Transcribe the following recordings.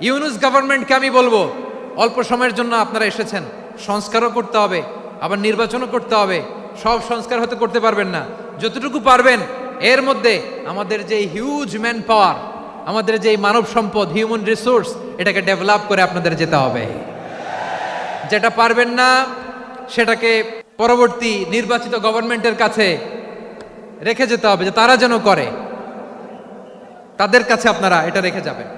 ইউনুস গভর্নমেন্টকে আমি বলব, অল্প সময়ের জন্য আপনারা এসেছেন, সংস্কারও করতে হবে, আবার নির্বাচনও করতে হবে, সব সংস্কার হয়তো করতে পারবেন না। যতটুকু পারবেন, এর মধ্যে আমাদের যে হিউজ ম্যান পাওয়ার আমাদের যে মানব সম্পদ হিউম্যান রিসোর্স এটাকে ডেভেলপ করে আপনাদের যেতে হবে। যেটা পারবেন না, সেটাকে পরবর্তী নির্বাচিত গভর্নমেন্টের কাছে রেখে যেতে হবে, যে তারা যেন করে। তাদের কাছে আপনারা এটা রেখে যাবেন।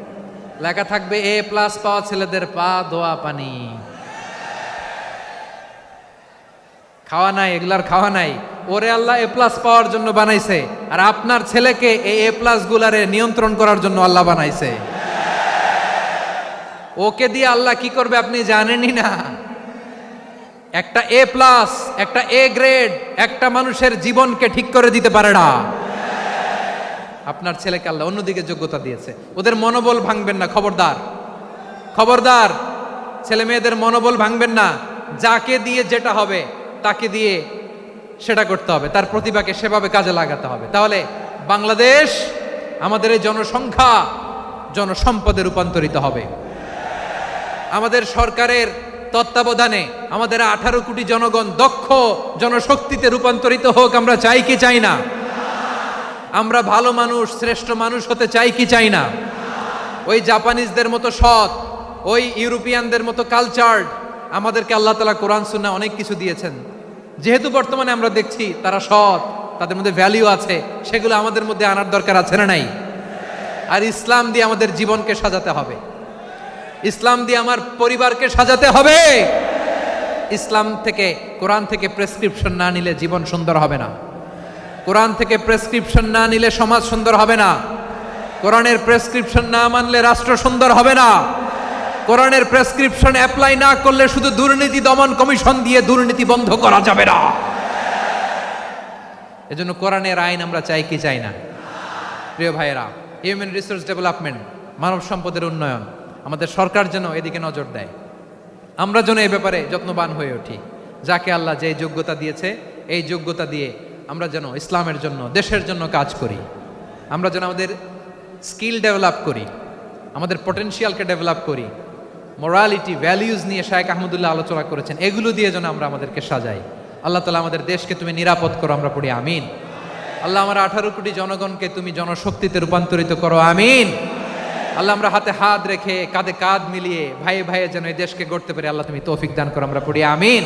লেখা থাকবে এ প্লাস পাওয়া ছেলেদের পা ধোয়া পানি। খাওয়া নাই, এগুলার খাওয়া নাই। ওরে আল্লাহ, এ প্লাস পাওয়ার জন্য বানাইছে। আর আপনার ছেলেকে এই এ প্লাস গুলারে নিয়ন্ত্রণ করার জন্য আল্লাহ বানাইছে। ওকে দিয়ে আল্লাহ কি করবে আপনি জানেনই না। একটা এ প্লাস, একটা এ গ্রেড, একটা মানুষের জীবনকে ঠিক করে দিতে পারে না। আপনার ছেলেকে আল্লাহ অন্যদিকে যোগ্যতা দিয়েছে। ওদের মনোবল ভাঙবেন না, খবরদার। খবরদার, ছেলে মেয়েদের মনোবল ভাঙবেন না। যাকে দিয়ে যেটা হবে, তাকে দিয়ে সেটা করতে হবে। তার প্রতিভাকে সেভাবে কাজে লাগাতে হবে। তাহলে বাংলাদেশ আমাদের এই জনসংখ্যা জনসম্পদে রূপান্তরিত হবে। আমাদের সরকারের তত্ত্বাবধানে আমাদের আঠারো কোটি জনগণ দক্ষ জনশক্তিতে রূপান্তরিত হোক, আমরা চাই কি চাই না। আমরা ভালো মানুষ, শ্রেষ্ঠ মানুষ হতে চাই কি চাই না? ওই জাপানিজদের মতো সৎ, ওই ইউরোপিয়ানদের মতো কালচার্ড আমাদেরকে আল্লাহ তালা কোরআন সুন্না অনেক কিছু দিয়েছেন। যেহেতু বর্তমানে আমরা দেখছি তারা সৎ, তাদের মধ্যে ভ্যালিউ আছে, সেগুলো আমাদের মধ্যে আনার দরকার আছে না নাই? আর ইসলাম দিয়ে আমাদের জীবনকে সাজাতে হবে। ইসলাম দিয়ে আমার পরিবারকে সাজাতে হবে। ইসলাম থেকে, কোরআন থেকে প্রেসক্রিপশন না নিলে জীবন সুন্দর হবে না। কোরআন থেকে প্রেসক্রিপশন না নিলে সমাজ সুন্দর হবে না। কোরআনের প্রেসক্রিপশন না মানলে রাষ্ট্র সুন্দর হবে না। কোরআনের প্রেসক্রিপশন অ্যাপ্লাই না করলে শুধু দুর্নীতি দমন কমিশন দিয়ে দুর্নীতি বন্ধ করা যাবে না। এজন্য কোরআনের আইন আমরা চাই কি চাই না। প্রিয় ভাইয়েরা হিউম্যান রিসোর্স ডেভেলপমেন্ট মানব সম্পদের উন্নয়ন, আমাদের সরকার যেন এদিকে নজর দেয়। আমরা যেন এই ব্যাপারে যত্নবান হয়ে উঠি। যাকে আল্লাহ যে যোগ্যতা দিয়েছে, এই যোগ্যতা দিয়ে আমরা যেন ইসলামের জন্য, দেশের জন্য কাজ করি। আমরা যেন আমাদের স্কিল ডেভেলপ করি, আমাদের পটেনশিয়ালকে ডেভেলপ করি মোরালিটি ভ্যালিউজ নিয়ে শায়েক আহমদুল্লাহ আলোচনা করেছেন, এগুলো দিয়ে যেন আমরা আমাদেরকে সাজাই। আল্লাহ তালা আমাদের দেশকে তুমি নিরাপদ করো, আমরা পড়ি, আমিন। আল্লাহ আমার আঠারো কোটি জনগণকে তুমি জনশক্তিতে রূপান্তরিত করো, আমিন। আল্লাহ আমরা হাতে হাত রেখে কাঁধে কাঁধ মিলিয়ে ভাইয়ে ভাইয়ে যেন এই দেশকে গড়তে পারি আল্লাহ তুমি তৌফিক দান করো, আমরা পড়ি, আমিন।